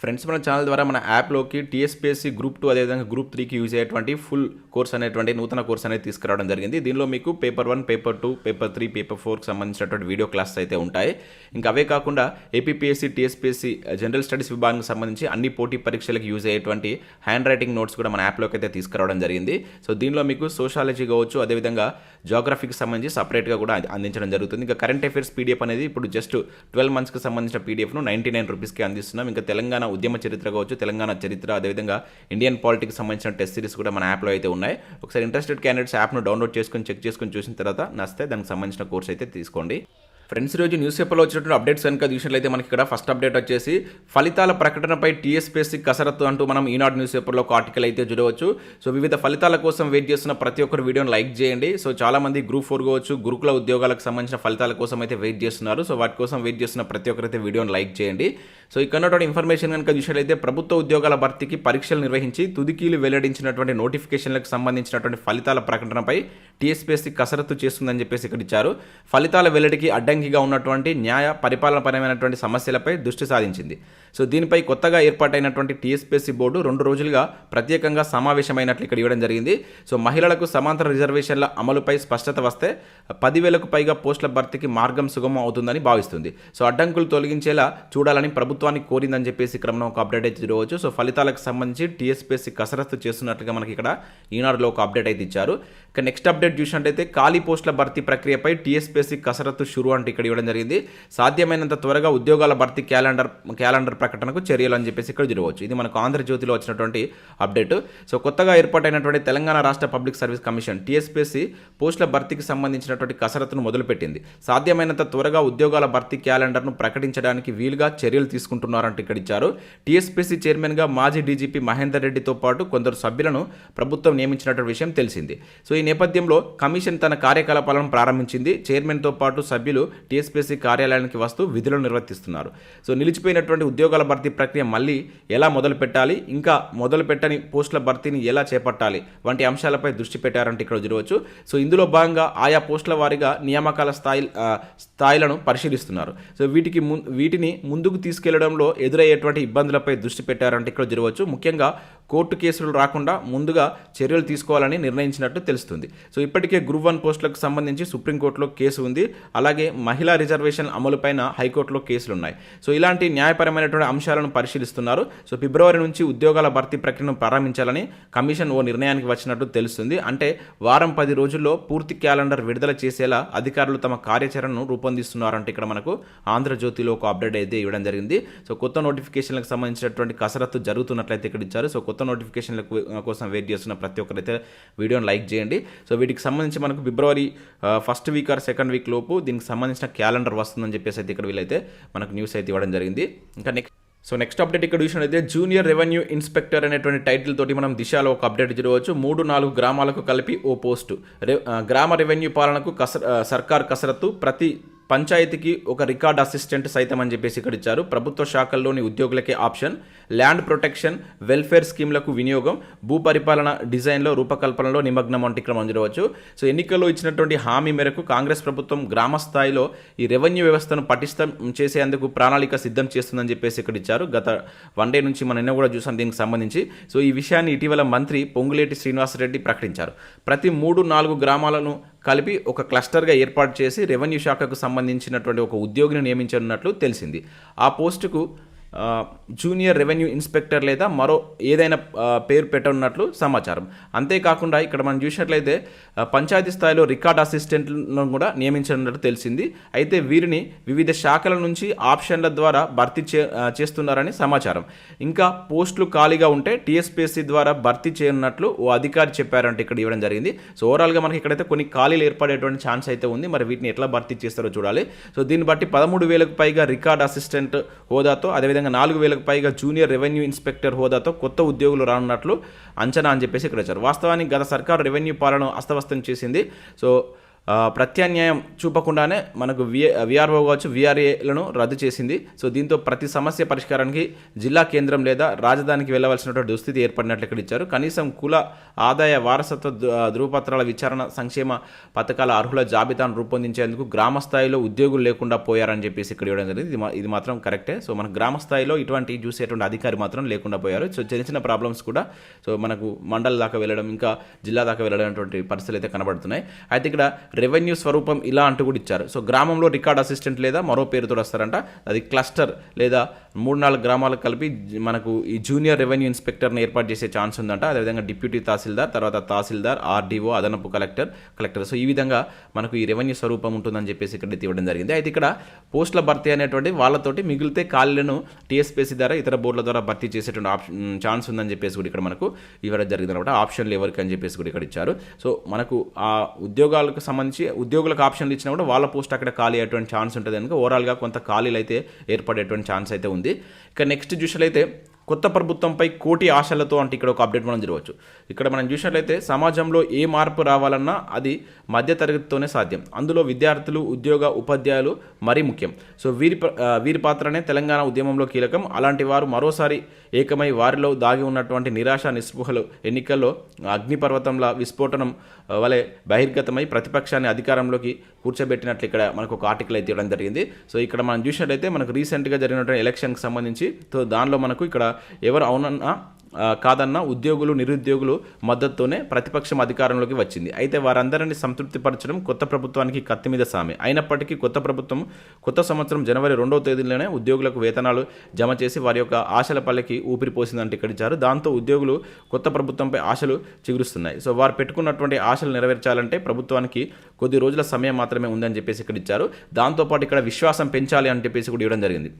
Friends మన channel ద్వారా మన యాప్లోకి టీఎస్పీఎస్సీ గ్రూప్ టూ అదేవిధంగా గ్రూప్ త్రీకి యూజ్ అయ్యేటువంటి ఫుల్ కోర్స్ అనేటువంటి నూతన కోర్స్ అనేది తీసుకురావడం జరిగింది. దీనిలో మీకు paper one paper two paper three paper ఫోర్కి సంబంధించినటువంటి వీడియో క్లాసెస్ అయితే ఉంటాయి. ఇంకా అవే కాకుండా ఏపీఎస్సీ టీఎస్పీఎస్సీ జనరల్ స్టడీస్ విభాగానికి సంబంధించి అన్ని పోటీ పరీక్షలకు యూజ్ అయ్యేటువంటి హ్యాండ్ రైటింగ్ నోట్స్ కూడా మన యాప్లోకి అయితే తీసుకురావడం జరిగింది. సో దీనిలో మీకు సోషాలజీ కావచ్చు అదేవిధంగా జాగ్రఫీకి సంబంధించి సపరేట్గా కూడా అందించడం జరుగుతుంది. ఇంకా కరెంట్ అఫైర్స్ పీడిఎఫ్ అనేది ఇప్పుడు జస్ట్ ట్వెల్వ్ మంత్స్కి సంబంధించిన పీడిఎఫ్ను నైంటీ నైన్ రూపీస్కి అందిస్తున్నాం. ఇంకా తెలంగాణ ఉద్యమ చరిత్ర కావచ్చు తెలంగాణ చరిత్ర అదేవిధంగా ఇండియన్ పాలిటిక్స్ సంబంధించిన టెస్ట్ సిరీస్ కూడా మన యాప్లో అయితే ఉన్నాయి. ఒకసారి ఇంట్రెస్టెడ్ క్యాండిడేట్స్ యాప్ను డౌన్లోడ్ చేసుకొని చెక్ చేసుకొని చూసిన తర్వాత నచ్చితే దానికి సంబంధించిన కోర్స్ అయితే తీసుకోండి. ఫ్రెండ్స్ ఈరోజు న్యూస్ పేపర్లో వచ్చినటువంటి అప్డేట్స్ కనుక చూసినట్లయితే మనకి ఇక్కడ ఫస్ట్ అప్డేట్ వచ్చేసి ఫలితాల ప్రకటనపై టీఎస్పీఎస్సీ కసరత్తు అంటూ మనం ఈనాడు న్యూస్ పేపర్లో ఒక ఆర్టికల్ అయితే చూడవచ్చు. సో వివిధ ఫలితాల కోసం వెయిట్ చేస్తున్న ప్రతి ఒక్కరు వీడియోని లైక్ చేయండి. సో చాలామంది గ్రూప్ ఫోర్ కావచ్చు గురుకుల ఉద్యోగాలకు సంబంధించిన ఫలితాల కోసం అయితే వెయిట్ చేస్తున్నారు. సో వాటి కోసం వెయిట్ చేస్తున్న ప్రతి ఒక్కరైతే వీడియోని లైక్ చేయండి. సో ఇక్కడ ఇన్ఫర్మేషన్ కనుక చూసినట్లయితే ప్రభుత్వ ఉద్యోగాల భర్తీకి పరీక్షలు నిర్వహించి తుదికీలు వెల్లడించినటువంటి నోటిఫికేషన్లకు సంబంధించినటువంటి ఫలితాల ప్రకటనపై టీఎస్పీఎస్సీ కసరత్తు చేస్తుందని చెప్పేసి ఇక్కడ ఇచ్చారు. ఫలితాల వెల్లడికి అడ్డంకిగా ఉన్నటువంటి న్యాయ పరిపాలనపరమైనటువంటి సమస్యలపై దృష్టి సాధించింది. సో దీనిపై కొత్తగా ఏర్పాటైనటువంటి టీఎస్పీఎస్సీ బోర్డు రెండు రోజులుగా ప్రత్యేకంగా సమావేశమైనట్లు ఇక్కడ ఇవ్వడం జరిగింది. సో మహిళలకు సమాంతర రిజర్వేషన్ల అమలుపై స్పష్టత వస్తే పదివేలకు పైగా పోస్టుల భర్తీకి మార్గం సుగమం అవుతుందని భావిస్తుంది. సో అడ్డంకులు తొలగించేలా చూడాలని ప్రభుత్వాన్ని కోరిందని చెప్పేసి ఇక్కడ మనం ఒక అప్డేట్ అయితే చూడవచ్చు. సో ఫలితాలకు సంబంధించి టీఎస్పీఎస్సీ కసరత్తు చేస్తున్నట్లుగా మనకి ఇక్కడ ఈనాడులో ఒక అప్డేట్ అయితే ఇచ్చారు. ఇక నెక్స్ట్ అప్డేట్ చూసినట్టయితే ఖాళీ పోస్టుల భర్తీ ప్రక్రియపై టీఎస్పీఎస్సీ కసరత్తు షురు అంటే ఇక్కడ ఇవ్వడం జరిగింది. సాధ్యమైనంత త్వరగా ఉద్యోగాల భర్తీ క్యాలెండర్ క్యాలెండర్ ప్రకటనకు చర్యలు అని చెప్పేసి ఇక్కడ చూడవచ్చు ఇది మనకు ఆంధ్రజ్యోతిలో వచ్చినటువంటి అప్డేట్. సో కొత్తగా ఏర్పాటైనటువంటి తెలంగాణ రాష్ట్ర పబ్లిక్ సర్వీస్ కమిషన్ టీఎస్పీఎస్సీ పోస్టుల భర్తీకి సంబంధించినటువంటి కసరత్తును మొదలుపెట్టింది. సాధ్యమైనంత త్వరగా ఉద్యోగాల భర్తీ క్యాలెండర్ను ప్రకటించడానికి వీలుగా చర్యలు తీసుకుంటున్నారంటూ ఇక్కడ ఇచ్చారు. టీఎస్పీసీ చైర్మన్గా మాజీ డీజీపీ మహేందర్ రెడ్డితో పాటు కొందరు సభ్యులను ప్రభుత్వం నియమించినటువంటి విషయం తెలిసింది. సో ఈ నేపథ్యంలో కమిషన్ తన కార్యకలాపాలను ప్రారంభించింది. చైర్మన్తో పాటు సభ్యులు టీఎస్పీసీ కార్యాలయానికి వస్తూ విధులను నిర్వర్తిస్తున్నారు. సో నిలిచిపోయినటువంటి ఉద్యోగాల భర్తీ ప్రక్రియ మళ్ళీ ఎలా మొదలు పెట్టాలి ఇంకా మొదలు పెట్టని పోస్టుల భర్తీని ఎలా చేపట్టాలి? వంటి అంశాలపై దృష్టి పెట్టారంటే ఇక్కడ చూడవచ్చు. సో ఇందులో భాగంగా ఆయా పోస్టుల వారీగా నియామకాల స్థాయి స్థాయిలను పరిశీలిస్తున్నారు. సో వీటికి ము వీటిని ముందుకు తీసుకెళ్ళడంలో ఎదురయ్యేటువంటి ఇబ్బందులపై దృష్టి పెట్టారంటే ఇక్కడ చూడవచ్చు. ముఖ్యంగా కోర్టు కేసులు రాకుండా ముందుగా చర్యలు తీసుకోవాలని నిర్ణయించినట్టు తెలుస్తుంది. సో ఇప్పటికే గ్రూప్ వన్ పోస్టులకు సంబంధించి సుప్రీంకోర్టులో కేసు ఉంది. అలాగే మహిళా రిజర్వేషన్ అమలుపైన హైకోర్టులో కేసులు ఉన్నాయి సో ఇలాంటి న్యాయపరమైనటువంటి అంశాలను పరిశీలిస్తున్నారు. సో ఫిబ్రవరి నుంచి ఉద్యోగాల భర్తీ ప్రక్రియను ప్రారంభించాలని కమిషన్ ఓ నిర్ణయానికి వచ్చినట్టు తెలుస్తుంది. అంటే వారం పది రోజుల్లో పూర్తి క్యాలెండర్ విడుదల చేసేలా అధికారులు తమ కార్యాచరణను రూపొందిస్తున్నారంటే ఇక్కడ మనకు. ఆంధ్రజ్యోతిలో ఒక అప్డేట్ అయితే ఇవ్వడం జరిగింది. సో కొత్త నోటిఫికేషన్లకు సంబంధించినటువంటి కసరత్తు జరుగుతున్నట్లయితే ఇక్కడ ఇచ్చారు. సో కొత్త నోటిఫికేషన్ల కోసం వెయిట్ చేస్తున్న ప్రతి ఒక్కరైతే వీడియోని లైక్ చేయండి. సో వీటికి సంబంధించి మనకు February first week or second week లోపు దీనికి సంబంధించిన క్యాలెండర్ వస్తుందని చెప్పేసి అయితే ఇక్కడ వీళ్ళైతే మనకు న్యూస్ అయితే ఇవ్వడం జరిగింది. ఇంకా నెక్స్ట్ సో నెక్స్ట్ అప్డేట్ ఇక్కడ చూసినట్లయితే జూనియర్ రెవెన్యూ ఇన్స్పెక్టర్ అనేటువంటి టైటిల్ తోటి మనం దిశలో ఒక అప్డేట్ చూడవచ్చు. మూడు నాలుగు గ్రామాలకు కలిపి ఓ పోస్టు రె- గ్రామ రెవెన్యూ పాలనకు కస సర్కార్ కసరత్తు ప్రతి పంచాయతీకి ఒక రికార్డ్ అసిస్టెంట్ సైతం అని చెప్పేసి ఇక్కడ ఇచ్చారు. ప్రభుత్వ శాఖల్లోని ఉద్యోగులకే ఆప్షన్. ల్యాండ్ ప్రొటెక్షన్ వెల్ఫేర్ స్కీమ్లకు వినియోగం భూ పరిపాలన డిజైన్లో రూపకల్పనలో నిమగ్నం వంటి ఇక్కడ మనం చూడవచ్చు సో ఎన్నికల్లో ఇచ్చినటువంటి హామీ మేరకు కాంగ్రెస్ ప్రభుత్వం గ్రామ స్థాయిలో ఈ రెవెన్యూ వ్యవస్థను పటిష్టం చేసేందుకు ప్రణాళిక సిద్ధం చేస్తుందని చెప్పేసి ఇక్కడ ఇచ్చారు. గత వన్ డే నుంచి మనం నిన్న కూడా చూసాం దీనికి సంబంధించి. సో ఈ విషయాన్ని ఇటీవల మంత్రి పొంగులేటి శ్రీనివాసరెడ్డి ప్రకటించారు. ప్రతి మూడు నాలుగు గ్రామాలను కలిపి ఒక క్లస్టర్గా ఏర్పాటు చేసి రెవెన్యూ శాఖకు సంబంధించినటువంటి ఒక ఉద్యోగిని నియమించనున్నట్లు తెలిసింది. ఆ పోస్టుకు జూనియర్ రెవెన్యూ ఇన్స్పెక్టర్ లేదా మరో ఏదైనా పేరు పెట్టనున్నట్లు సమాచారం. అంతేకాకుండా ఇక్కడ మనం చూసినట్లయితే పంచాయతీ స్థాయిలో రికార్డ్ అసిస్టెంట్లను కూడా నియమించనున్నట్లు తెలిసింది. అయితే వీరిని వివిధ శాఖల నుంచి ఆప్షన్ల ద్వారా భర్తీ చే చేస్తున్నారని సమాచారం. ఇంకా పోస్టులు ఖాళీగా ఉంటే టీఎస్పీఎస్సీ ద్వారా భర్తీ చేయనున్నట్లు ఓ అధికారి చెప్పారంటే ఇక్కడ ఇవ్వడం జరిగింది. సో ఓవరాల్గా మనకి ఇక్కడైతే కొన్ని ఖాళీలు ఏర్పడేటువంటి ఛాన్స్ అయితే ఉంది. మరి వీటిని ఎట్లా భర్తీ చేస్తారో చూడాలి. సో దీన్ని బట్టి పదమూడు వేలకు పైగా రికార్డ్ అసిస్టెంట్ హోదాతో అదేవిధంగా నాలుగు వేలకు పైగా జూనియర్ రెవెన్యూ ఇన్స్పెక్టర్ హోదాతో కొత్త ఉద్యోగులు రానున్నట్లు అంచనా అని చెప్పేసి ఇక్కడ వచ్చారు వాస్తవానికి గత సర్కారు రెవెన్యూ పాలన అస్తవ్యస్తం చేసింది. సో ప్రత్యామ్నాయం చూపకుండానే మనకు వి విఆర్ఓ కావచ్చు విఆర్ఏలను రద్దు చేసింది. సో దీంతో ప్రతి సమస్య పరిష్కారానికి జిల్లా కేంద్రం లేదా రాజధానికి వెళ్ళవలసినటువంటి దుస్థితి ఏర్పడినట్లు ఇక్కడ ఇచ్చారు. కనీసం కుల ఆదాయ వారసత్వ ధృవపత్రాల విచారణ సంక్షేమ పథకాల అర్హుల జాబితాను రూపొందించేందుకు గ్రామ స్థాయిలో ఉద్యోగులు లేకుండా పోయారని చెప్పేసి ఇక్కడ ఇవ్వడం జరిగింది. ఇది మాత్రం కరెక్టే. సో మన గ్రామ స్థాయిలో ఇటువంటి చూసేటువంటి అధికారి మాత్రం లేకుండా పోయారు. సో చిన్న చిన్న ప్రాబ్లమ్స్ కూడా సో మనకు మండల దాకా వెళ్ళడం ఇంకా జిల్లా దాకా వెళ్ళడం అటువంటి పరిస్థితులు అయితే కనబడుతున్నాయి. అయితే ఇక్కడ రెవెన్యూ స్వరూపం ఇలా అంటూ కూడా ఇచ్చారు. సో గ్రామంలో రికార్డ్ అసిస్టెంట్ లేదా మరో పేరుతో వస్తారంట. అది క్లస్టర్ లేదా మూడు నాలుగు గ్రామాలకు కలిపి మనకు ఈ జూనియర్ రెవెన్యూ ఇన్స్పెక్టర్ని ఏర్పాటు చేసే ఛాన్స్ ఉందంట. అదేవిధంగా డిప్యూటీ తహసీల్దార్ తర్వాత తహసీల్దార్ ఆర్డీఓ అదనపు కలెక్టర్ కలెక్టర్. సో ఈ విధంగా మనకు ఈ రెవెన్యూ స్వరూపం ఉంటుందని చెప్పేసి ఇక్కడ ఇవ్వడం జరిగింది. అయితే ఇక్కడ పోస్టుల భర్తీ అనేటువంటి వాళ్ళతోటి మిగిలితే ఖాళీలను టీఎస్పీసీ ద్వారా ఇతర బోర్డుల ద్వారా భర్తీ చేసేటువంటి ఆప్షన్ ఛాన్స్ ఉందని చెప్పేసి కూడా ఇక్కడ మనకు ఇవ్వడం జరిగింది అనమాట ఆప్షన్లు ఎవరికి అని చెప్పేసి కూడా ఇక్కడ ఇచ్చారు. సో మనకు ఆ ఉద్యోగాలకు సంబంధించి ఉద్యోగులకు ఆప్షన్లు ఇచ్చినా కూడా వాళ్ళ పోస్ట్ అక్కడ ఖాళీ అయ్యేటువంటి ఛాన్స్ ఉంటుంది. కనుక ఓవరాల్గా కొంత ఖాళీలు అయితే ఏర్పడేటువంటి ఛాన్స్ అయితే ఉంది. ఇక నెక్స్ట్ చూసినట్లయితే కొత్త ప్రభుత్వంపై కోటి ఆశలతో అంటే ఇక్కడ ఒక అప్డేట్ మనం జరగవచ్చు. ఇక్కడ మనం చూసినట్లయితే సమాజంలో ఏ మార్పు రావాలన్నా అది మధ్యతరగతితోనే సాధ్యం. అందులో విద్యార్థులు ఉద్యోగ ఉపాధ్యాయులు మరీ ముఖ్యం. సో వీరి వీరి పాత్రనే తెలంగాణ ఉద్యమంలో కీలకం. అలాంటి వారు మరోసారి ఏకమై వారిలో దాగి ఉన్నటువంటి నిరాశ నిస్పృహలు ఎన్నికల్లో అగ్నిపర్వతంలా విస్ఫోటనం వలె బహిర్గతమై ప్రతిపక్షాన్ని అధికారంలోకి కూర్చోబెట్టినట్లు ఇక్కడ మనకు ఒక ఆర్టికల్ అయితే ఇవ్వడం జరిగింది. సో ఇక్కడ మనం చూసినట్లయితే మనకు రీసెంట్గా జరిగినటువంటి ఎలక్షన్కి సంబంధించి సో దానిలో మనకు ఇక్కడ ఎవరు అవునన్నా కాదన్న ఉద్యోగులు నిరుద్యోగులు మద్దతుతోనే ప్రతిపక్షం అధికారంలోకి వచ్చింది. అయితే వారందరినీ సంతృప్తిపరచడం కొత్త ప్రభుత్వానికి కత్తి మీద సామె. అయినప్పటికీ కొత్త ప్రభుత్వం కొత్త సంవత్సరం జనవరి రెండవ తేదీలోనే ఉద్యోగులకు వేతనాలు జమ చేసి వారి యొక్క ఆశల పల్లెకి ఊపిరి పోసిందంటే ఇక్కడ ఇచ్చారు. దాంతో ఉద్యోగులు కొత్త ప్రభుత్వంపై ఆశలు చిగురుస్తున్నాయి. సో వారు పెట్టుకున్నటువంటి ఆశలు నెరవేర్చాలంటే ప్రభుత్వానికి కొద్ది రోజుల సమయం మాత్రమే ఉందని చెప్పేసి ఇక్కడ ఇచ్చారు. దాంతోపాటు ఇక్కడ విశ్వాసం పెంచాలి అని చెప్పేసి కూడా ఇవ్వడం జరిగింది.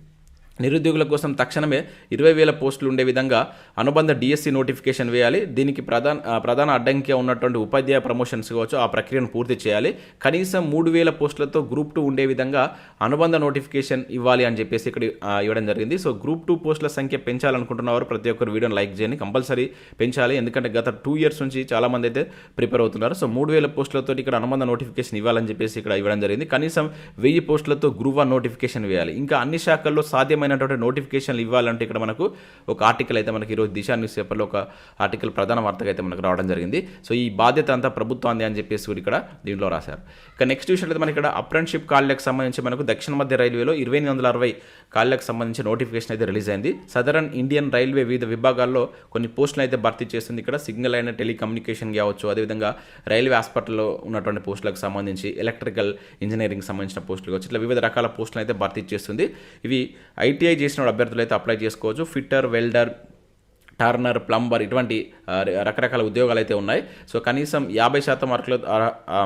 నిరుద్యోగుల కోసం తక్షణమే ఇరవై వేల పోస్టులు ఉండే విధంగా అనుబంధ డిఎస్సి నోటిఫికేషన్ వేయాలి. దీనికి ప్రధాన ప్రధాన అడ్డంకిగా ఉన్నటువంటి ఉపాధ్యాయ ప్రమోషన్స్ కావచ్చు ఆ ప్రక్రియను పూర్తి చేయాలి. కనీసం మూడు వేల పోస్టులతో గ్రూప్ టూ ఉండే విధంగా అనుబంధ నోటిఫికేషన్ ఇవ్వాలి అని చెప్పేసి ఇక్కడ ఇవ్వడం జరిగింది. సో గ్రూప్ టూ పోస్టుల సంఖ్య పెంచాలనుకుంటున్నవారు ప్రతి ఒక్కరు వీడియోని లైక్ చేయండి. కంపల్సరీ పెంచాలి. ఎందుకంటే గత టూ ఇయర్స్ నుంచి చాలామంది అయితే ప్రిపేర్ అవుతున్నారు. సో మూడు వేల పోస్టులతో ఇక్కడ అనుబంధ నోటిఫికేషన్ ఇవ్వాలని చెప్పేసి ఇక్కడ ఇవ్వడం జరిగింది. కనీసం వెయ్యి పోస్టులతో గ్రూప్ వన్ నోటిఫికేషన్ వేయాలి. ఇంకా అన్ని శాఖల్లో రకమైనటువంటి నోటిఫికేషన్లు ఇవ్వాలంటే ఇక్కడ మనకు ఒక ఆర్టికల్ అయితే మనకి ఈరోజు దిశా న్యూస్ పేపర్లో ఒక ఆర్టికల్ ప్రధాన వార్తగా అయితే మనకు రావడం జరిగింది. సో ఈ బాధ్యత అంతా ప్రభుత్వాన్ని అని చెప్పేసి కూడా ఇక్కడ దీంట్లో రాశారు. ఇక నెక్స్ట్ విషయం మనకి ఇక్కడ అప్రెంటిషిప్ కాళ్ళకు సంబంధించి మనకు దక్షిణ మధ్య రైల్వేలో ఇరవై ఎనిమిది వందల అరవై కాళ్ళకు సంబంధించి నోటిఫికేషన్ అయితే రిలీజ్ అయింది. సదరన్ ఇండియన్ రైల్వే వివిధ విభాగాల్లో కొన్ని పోస్టులు అయితే భర్తీ చేస్తుంది. ఇక్కడ సిగ్నల్ అయిన టెలికమ్యూనికేషన్ కావచ్చు అదేవిధంగా రైల్వే హాస్పిటల్లో ఉన్నటువంటి పోస్టులకు సంబంధించి ఎలక్ట్రికల్ ఇంజనీరింగ్ సంబంధించిన పోస్టులు కావచ్చు ఇట్లా వివిధ రకాల పోస్టులు అయితే భర్తీ చేస్తుంది. ఇవి ఐటీఐ చేసిన అభ్యర్థులు అయితే అప్లై చేసుకోవచ్చు. ఫిట్టర్ వెల్డర్ టర్నర్ ప్లంబర్ ఇటువంటి రకరకాల ఉద్యోగాలు అయితే ఉన్నాయి. సో కనీసం యాభై శాతం మార్కుల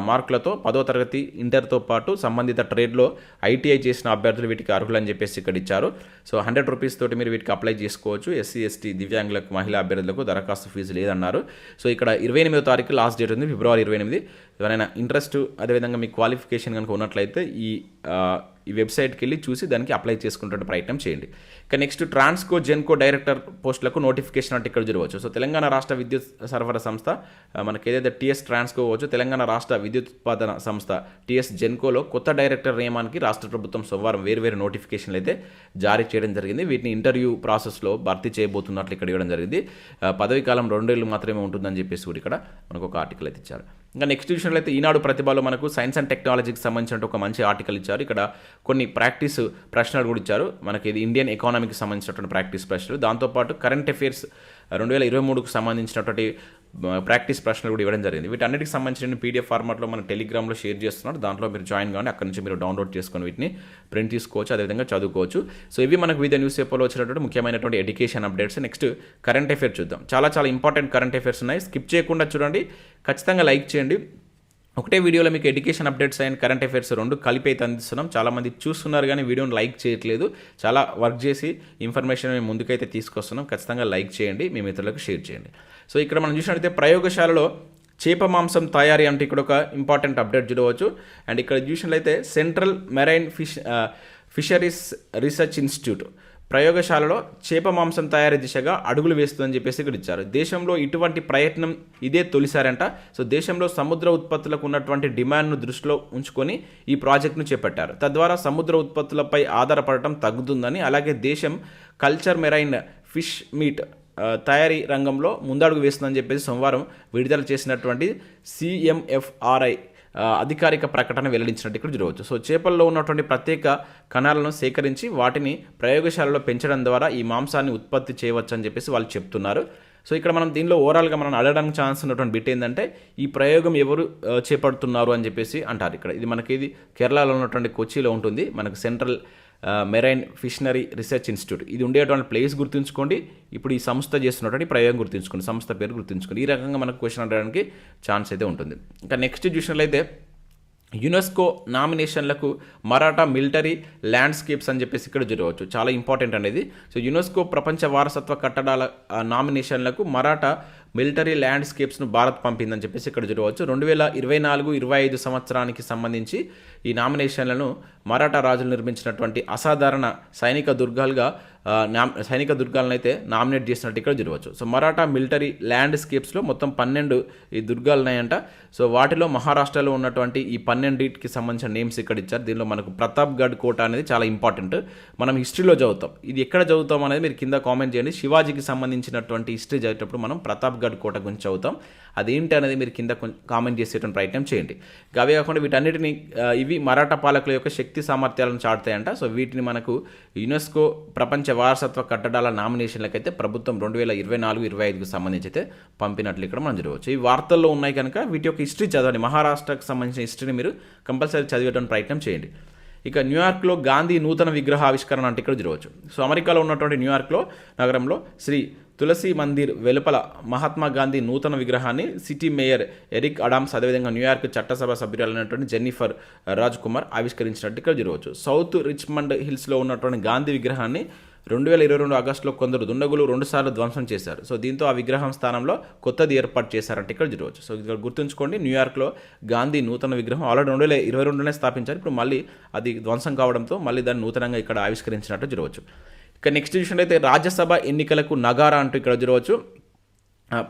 మార్కులతో పదో తరగతి ఇంటర్తో పాటు సంబంధిత ట్రేడ్లో ఐటీఐ చేసిన అభ్యర్థులు వీటికి అర్హులని చెప్పేసి ఇక్కడ ఇచ్చారు. సో హండ్రెడ్ రూపీస్ తోటి మీరు వీటికి అప్లై చేసుకోవచ్చు. ఎస్సీ ఎస్టీ దివ్యాంగులకు మహిళా అభ్యర్థులకు దరఖాస్తు ఫీజు లేదన్నారు. సో ఇక్కడ ఇరవై ఎనిమిదో తారీఖు లాస్ట్ డేట్ ఉంది ఫిబ్రవరి ఇరవై ఎనిమిది. ఎవరైనా ఇంట్రెస్ట్ అదేవిధంగా మీ క్వాలిఫికేషన్ కనుక ఉన్నట్లయితే ఈ ఈ వెబ్సైట్కి వెళ్ళి చూసి దానికి అప్లై చేసుకునే ప్రయత్నం చేయండి. ఇక నెక్స్ట్ ట్రాన్స్కో జెన్కో డైరెక్టర్ పోస్టులకు నోటిఫికేషన్ అంటే ఇక్కడ జరగవచ్చు సో తెలంగాణ రాష్ట్ర విద్యుత్ సరఫరా సంస్థ మనకి ఏదైతే టీఎస్ ట్రాన్స్కో అవ్వచ్చు తెలంగాణ రాష్ట్ర విద్యుత్ ఉత్పాదన సంస్థ టీఎస్ జెన్కోలో కొత్త డైరెక్టర్ నియమానికి రాష్ట్ర ప్రభుత్వం సోమవారం వేరువేరు నోటిఫికేషన్లు అయితే జారీ చేయడం జరిగింది. వీటిని ఇంటర్వ్యూ ప్రాసెస్లో భర్తీ చేయబోతున్నట్లు ఇక్కడ ఇవ్వడం జరిగింది. పదవీ కాలం రెండేళ్ళు మాత్రమే ఉంటుందని చెప్పేసి కూడా ఇక్కడ మనకు ఒక ఆర్టికల్ అయితే ఇచ్చారు. ఇంకా నెక్స్ట్ విషయంలో అయితే ఈనాడు ప్రతిభలో మనకు సైన్స్ అండ్ టెక్నాలజీకి సంబంధించిన ఒక మంచి ఆర్టికల్ ఇచ్చారు. ఇక్కడ కొన్ని ప్రాక్టీస్ ప్రశ్నలు కూడా ఇచ్చారు. మనకి ఇది ఇండియన్ ఎకానమీకి సంబంధించినటువంటి ప్రాక్టీస్ ప్రశ్నలు. దాంతోపాటు కరెంట్ అఫైర్స్ రెండు వేల ఇరవై మూడుకు సంబంధించినటువంటి ప్రాక్టీస్ ప్రశ్నలు కూడా ఇవ్వడం జరిగింది. వీటన్నిటికి సంబంధించిన పీడిఎఫ్ ఫార్మాట్లో మనం టెలిగ్రామ్లో షేర్ చేస్తున్నాడు దాంట్లో మీరు జాయిన్ కానీ అక్కడ నుంచి మీరు డౌన్లోడ్ చేసుకొని వీటిని ప్రింట్ తీసుకోవచ్చు అదేవిధంగా చదువుకోవచ్చు. సో ఇవి మనకు వివిధ న్యూస్ పేపర్లో వచ్చినటువంటి ముఖ్యమైనటువంటి education updates. Next current affairs చూద్దాం. చాలా చాలా ఇంపార్టెంట్ కరెంట్ అఫేర్స్ ఉన్నాయి. స్కిప్ చేయకుండా చూడండి. ఖచ్చితంగా లైక్ చేయండి. ఒకటే వీడియోలో మీకు education updates and current affairs రెండు కలిపి అయితే అందిస్తున్నాం. చాలామంది చూస్తున్నారు కానీ వీడియోని లైక్ చేయట్లేదు. చాలా వర్క్ చేసి ఇన్ఫర్మేషన్ మేము ముందుకైతే తీసుకొస్తున్నాం. ఖచ్చితంగా లైక్ చేయండి. మీ మిత్రులకు షేర్ చేయండి. సో ఇక్కడ మనం చూసినట్లయితే ప్రయోగశాలలో చేప మాంసం తయారీ అంటే ఇక్కడ ఒక ఇంపార్టెంట్ అప్డేట్ చూడవచ్చు. అండ్ ఇక్కడ చూసినట్లయితే central marine fish fisheries research institute ప్రయోగశాలలో చేప మాంసం తయారీ దిశగా అడుగులు వేస్తుందని చెప్పేసి ఇక్కడ ఇచ్చారు. దేశంలో ఇటువంటి ప్రయత్నం ఇదే తొలిసారంట. సో దేశంలో సముద్ర ఉత్పత్తులకు ఉన్నటువంటి డిమాండ్ను దృష్టిలో ఉంచుకొని ఈ ప్రాజెక్టును చేపట్టారు. తద్వారా సముద్ర ఉత్పత్తులపై ఆధారపడటం తగ్గుతుందని అలాగే దేశం కల్చర్ మెరైన్ ఫిష్ మీట్ తయారీ రంగంలో ముందడుగు వేస్తుందని చెప్పేసి సోమవారం విడుదల చేసినటువంటి సిఎంఎఫ్ఆర్ఐ అధికారిక ప్రకటన వెల్లడించినట్టు ఇక్కడ చూడవచ్చు సో చేపల్లో ఉన్నటువంటి ప్రత్యేక కణాలను సేకరించి వాటిని ప్రయోగశాలలో పెంచడం ద్వారా ఈ మాంసాన్ని ఉత్పత్తి చేయవచ్చు అని చెప్పేసి వాళ్ళు చెప్తున్నారు. సో ఇక్కడ మనం దీనిలో ఓవరాల్గా మనం అడగడానికి ఛాన్స్ ఉన్నటువంటి బిట్ ఏంటంటే ఈ ప్రయోగం ఎవరు చేపడుతున్నారు అని చెప్పేసి అంటారు ఇక్కడ. ఇది మనకి ఇది కేరళలో ఉన్నటువంటి కొచ్చిలో ఉంటుంది. మనకు central marine fishery research institute. ఇది ఉండేటువంటి ప్లేస్ గుర్తుంచుకోండి. ఇప్పుడు ఈ సంస్థ చేస్తున్నటువంటి ప్రయోగం గుర్తుంచుకోండి. సంస్థ పేరు గుర్తుంచుకోండి. ఈ రకంగా మనకు క్వశ్చన్ అడగడానికి ఛాన్స్ అయితే ఉంటుంది. ఇంకా నెక్స్ట్ చూసినట్లయితే యునెస్కో నామినేషన్లకు మరాఠా మిలిటరీ ల్యాండ్స్కేప్స్ అని చెప్పేసి ఇక్కడ జరగవచ్చు. చాలా ఇంపార్టెంట్ అనేది. సో యునెస్కో ప్రపంచ వారసత్వ కట్టడాల నామినేషన్లకు మరాఠా మిలిటరీ ల్యాండ్స్కేప్స్ను భారత్ పంపిందని చెప్పేసి ఇక్కడ చూడవచ్చు రెండు వేల ఇరవై నాలుగు ఇరవై ఐదు సంవత్సరానికి సంబంధించి ఈ నామినేషన్లను మరాఠా రాజులు నిర్మించినటువంటి అసాధారణ సైనిక దుర్గాలుగా నామ్ సైనిక దుర్గాలను అయితే నామినేట్ చేసినట్టు ఇక్కడ చూడవచ్చు సో మరాఠా మిలిటరీ ల్యాండ్స్కేప్స్లో మొత్తం పన్నెండు ఈ దుర్గాలు ఉన్నాయంట సో వాటిలో మహారాష్ట్రలో ఉన్నటువంటి ఈ పన్నెండింటికి సంబంధించిన నేమ్స్ ఇక్కడ ఇచ్చారు. దీనిలో మనకు ప్రతాప్గఢ్ కోట అనేది చాలా ఇంపార్టెంట్. మనం హిస్టరీలో చదువుతాం. ఇది ఎక్కడ చదువుతాం అనేది మీరు కింద కామెంట్ చేయండి. శివాజీకి సంబంధించినటువంటి హిస్టరీ చదివేటప్పుడు మనం ప్రతాప్ ప్రతాప్గఢ్ కోట గురించి చదువుతాం. అదేంటి అనేది మీరు కింద కామెంట్ చేసేటువంటి ప్రయత్నం చేయండి. అవే కాకుండా వీటన్నిటిని ఇవి మరాఠా పాలకుల యొక్క శక్తి సామర్థ్యాలను చాటుతాయంట. సో వీటిని మనకు యునెస్కో ప్రపంచ వారసత్వ కట్టడాల నామినేషన్లకైతే ప్రభుత్వం రెండు వేల ఇరవై నాలుగు ఇరవై ఐదుకు సంబంధించి అయితే పంపినట్లు ఇక్కడ మనం చూడవచ్చు. ఈ వార్తల్లో ఉన్నాయి కనుక వీటి యొక్క హిస్టరీ చదవండి. మహారాష్ట్రకు సంబంధించిన హిస్టరీని మీరు కంపల్సరీ చదివేటువంటి ప్రయత్నం చేయండి. ఇక న్యూయార్క్లో గాంధీ నూతన విగ్రహ ఆవిష్కరణ అంటే ఇక్కడ జరగవచ్చు. సో అమెరికాలో ఉన్నటువంటి న్యూయార్క్లో నగరంలో శ్రీ తులసి మందిర్ వెలుపల మహాత్మా గాంధీ నూతన విగ్రహాన్ని సిటీ మేయర్ ఎరిక్ అడామ్స్ అదేవిధంగా న్యూయార్క్ చట్టసభ సభ్యురాలైనటువంటి జెన్నిఫర్ రాజ్ కుమార్ ఆవిష్కరించినట్టు ఇక్కడ జరగవచ్చు. సౌత్ రిచ్మండ్ హిల్స్లో ఉన్నటువంటి గాంధీ విగ్రహాన్ని రెండు వేల ఇరవై రెండు ఆగస్టులో కొందరు దుండగులు రెండుసార్లు ధ్వంసం చేశారు. సో దీంతో ఆ విగ్రహం స్థానంలో కొత్తది ఏర్పాటు చేశారంటే ఇక్కడ చూడవచ్చు. సో ఇక్కడ గుర్తుంచుకోండి న్యూయార్క్లో గాంధీ నూతన విగ్రహం ఆల్రెడీ రెండు వేల ఇరవై రెండులోనే స్థాపించారు. ఇప్పుడు మళ్ళీ అది ధ్వంసం కావడంతో మళ్ళీ దాన్ని నూతనంగా ఇక్కడ ఆవిష్కరించినట్టు చూడవచ్చు. ఇక నెక్స్ట్ చూసినట్లయితే రాజ్యసభ ఎన్నికలకు నగారా అంటూ ఇక్కడ చూడవచ్చు.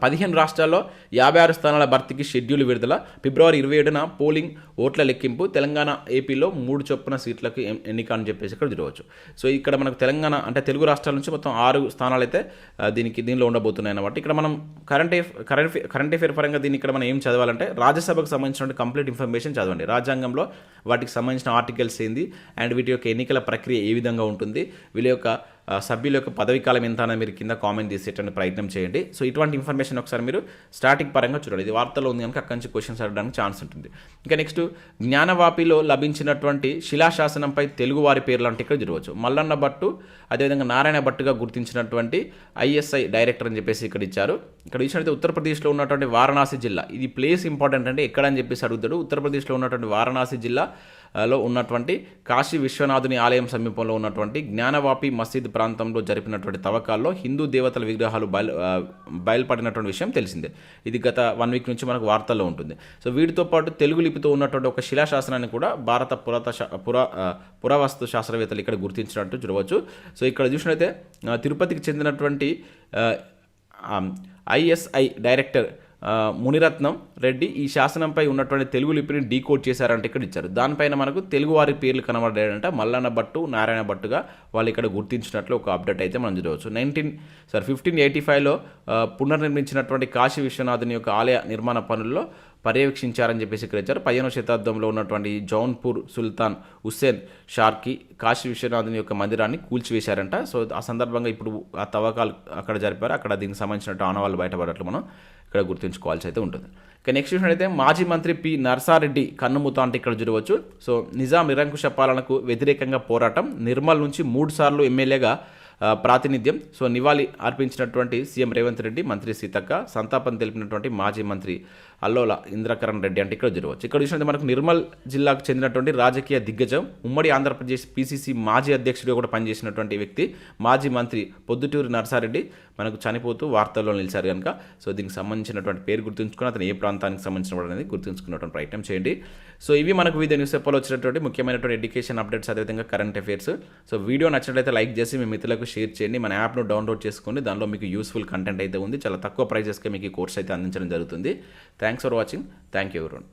పదిహేను రాష్ట్రాల్లో యాభై ఆరు స్థానాల భర్తీకి షెడ్యూల్ విడుదల. ఫిబ్రవరి ఇరవై ఏడున పోలింగ్ ఓట్ల లెక్కింపు. తెలంగాణ ఏపీలో మూడు చొప్పున సీట్లకు ఎన్నిక అని చెప్పేసి ఇక్కడ చూడవచ్చు. సో ఇక్కడ మనకు తెలంగాణ అంటే తెలుగు రాష్ట్రాల నుంచి మొత్తం ఆరు స్థానాలు అయితే దీనికి దీనిలో ఉండబోతున్నాయి అన్నమాట. ఇక్కడ మనం కరెంట్ కరెంట్ కరెంట్ అఫేర్ పరంగా దీన్ని ఇక్కడ మనం ఏం చదవాలంటే రాజ్యసభకు సంబంధించిన కంప్లీట్ ఇన్ఫర్మేషన్ చదవండి. రాజ్యాంగంలో వాటికి సంబంధించిన ఆర్టికల్స్ ఏంది అండ్ వీటి యొక్క ఎన్నికల ప్రక్రియ ఏ విధంగా ఉంటుంది వీళ్ళ యొక్క సభ్యుల యొక్క పదవి కాలం ఎంత అనేది మీరు కింద కామెంట్ తీసేటువంటి ప్రయత్నం చేయండి. సో ఇటువంటి ఇన్ఫర్మేషన్ ఒకసారి మీరు స్టాటిక్ పరంగా చూడండి. ఇది వార్తలో ఉంది కనుక అక్కడి నుంచి క్వశ్చన్స్ అడగడానికి ఛాన్స్ ఉంటుంది. ఇంకా నెక్స్ట్ జ్ఞానవాపిలో లభించినటువంటి శిలాశాసనంపై తెలుగు వారి పేర్లు అంటే ఇక్కడ చూడవచ్చు మల్లన్న భట్టు అదేవిధంగా నారాయణ భట్టుగా గుర్తించినటువంటి ఐఎస్ఐ డైరెక్టర్ అని చెప్పేసి ఇక్కడ ఇచ్చారు. ఇక్కడ ఇచ్చినట్టు ఉత్తరప్రదేశ్లో ఉన్నటువంటి వారణాసి జిల్లా. ఇది ప్లేస్ ఇంపార్టెంట్ అంటే ఎక్కడ అని చెప్పేసి అడుగుతాడు. ఉత్తరప్రదేశ్లో ఉన్నటువంటి వారణాసి జిల్లా లో ఉన్నటువంటి కాశీ విశ్వనాథుని ఆలయం సమీపంలో ఉన్నటువంటి జ్ఞానవాపి మసీద్ ప్రాంతంలో జరిపినటువంటి తవ్వకాల్లో హిందూ దేవతల విగ్రహాలు బయలు బయలుపడినటువంటి విషయం తెలిసిందే. ఇది గత వన్ వీక్ నుంచి మనకు వార్తల్లో ఉంటుంది. సో వీటితో పాటు తెలుగు లిపితో ఉన్నటువంటి ఒక శిలాశాసనాన్ని కూడా భారత పురాత శా- పురా పురావస్తు శాస్త్రవేత్తలు ఇక్కడ గుర్తించినట్టు చూడవచ్చు. సో ఇక్కడ చూసినట్లయితే తిరుపతికి చెందినటువంటి ఐఎస్ఐ డైరెక్టర్ మునిరత్నం రెడ్డి ఈ శాసనంపై ఉన్నటువంటి తెలుగు లిపిని డీకోడ్ చేశారంటే ఇక్కడ ఇచ్చారు. దానిపైన మనకు తెలుగు వారి పేర్లు కనబడ్డాయంట. మల్లన్న భట్టు నారాయణ భట్టుగా వాళ్ళు ఇక్కడ గుర్తించినట్లు ఒక అప్డేట్ అయితే మనం చూడవచ్చు. నైన్టీన్ సార్ ఫిఫ్టీన్ ఎయిటీ ఫైవ్లో పునర్నిర్మించినటువంటి కాశీ విశ్వనాథుని యొక్క ఆలయ నిర్మాణ పనుల్లో పర్యవేక్షించారని చెప్పేసి గ్రహించారు పదిహేనవ శతాబ్దంలో ఉన్నటువంటి జౌన్పూర్ సుల్తాన్ హుస్సేన్ షార్కి కాశీ విశ్వనాథుని యొక్క మందిరాన్ని కూల్చివేశారంట. సో ఆ సందర్భంగా ఇప్పుడు ఆ తవ్వకాలు అక్కడ జరిపారు. అక్కడ దీనికి సంబంధించిన ఆనవాళ్ళు బయటపడట్లు మనం ఇక్కడ గుర్తుంచుకోవాల్సి అయితే ఉంటుంది. ఇక నెక్స్ట్ విషయం అయితే మాజీ మంత్రి పి. నర్సారెడ్డి కన్నుమూత అంటే ఇక్కడ చూడవచ్చు సో నిజాం నిరంకుశ పాలనకు వ్యతిరేకంగా పోరాటం నిర్మల్ నుంచి మూడు సార్లు ఎమ్మెల్యేగా ప్రాతినిధ్యం. సో నివాళి అర్పించినటువంటి సీఎం రేవంత్ రెడ్డి మంత్రి సీతక్క సంతాపం తెలిపినటువంటి మాజీ మంత్రి అల్లోల ఇంద్రకరణ్ రెడ్డి అంటే ఇక్కడ జరగవచ్చు. ఇక్కడ చూసినట్టు మనకు నిర్మల్ జిల్లాకు చెందినటువంటి రాజకీయ దిగ్గజం ఉమ్మడి ఆంధ్రప్రదేశ్ పీసీసీ మాజీ అధ్యక్షుడిగా కూడా పనిచేసినటువంటి వ్యక్తి మాజీ మంత్రి పొద్దుటూరి నర్సారెడ్డి మనకు చనిపోతూ వార్తల్లో నిలిచారు కనుక. సో దీనికి సంబంధించినటువంటి పేరు గుర్తుంచుకుని అతను ఏ ప్రాంతానికి సంబంధించిన వాడు అనేది గుర్తుంచుకున్నటువంటి ప్రయత్నం చేయండి. సో ఇవి మనకు వివిధ న్యూస్ పేపర్లో వచ్చినటువంటి ముఖ్యమైనటువంటి ఎడ్యుకేషన్ అప్డేట్స్ అదేవిధంగా కరెంట్ అఫైర్స్. సో వీడియో నచ్చినట్లయితే లైక్ చేసి మీ మిత్రులకు షేర్ చేయండి. మన యాప్ను డౌన్లోడ్ చేసుకోండి దానిలో మీకు యూస్ఫుల్ కంటెంట్ అయితే ఉంది. చాలా తక్కువ ప్రైజెస్కి మీకు ఈ కోర్స్ అయితే అందించడం జరుగుతుంది. Thanks for watching thank you ఎవరూన్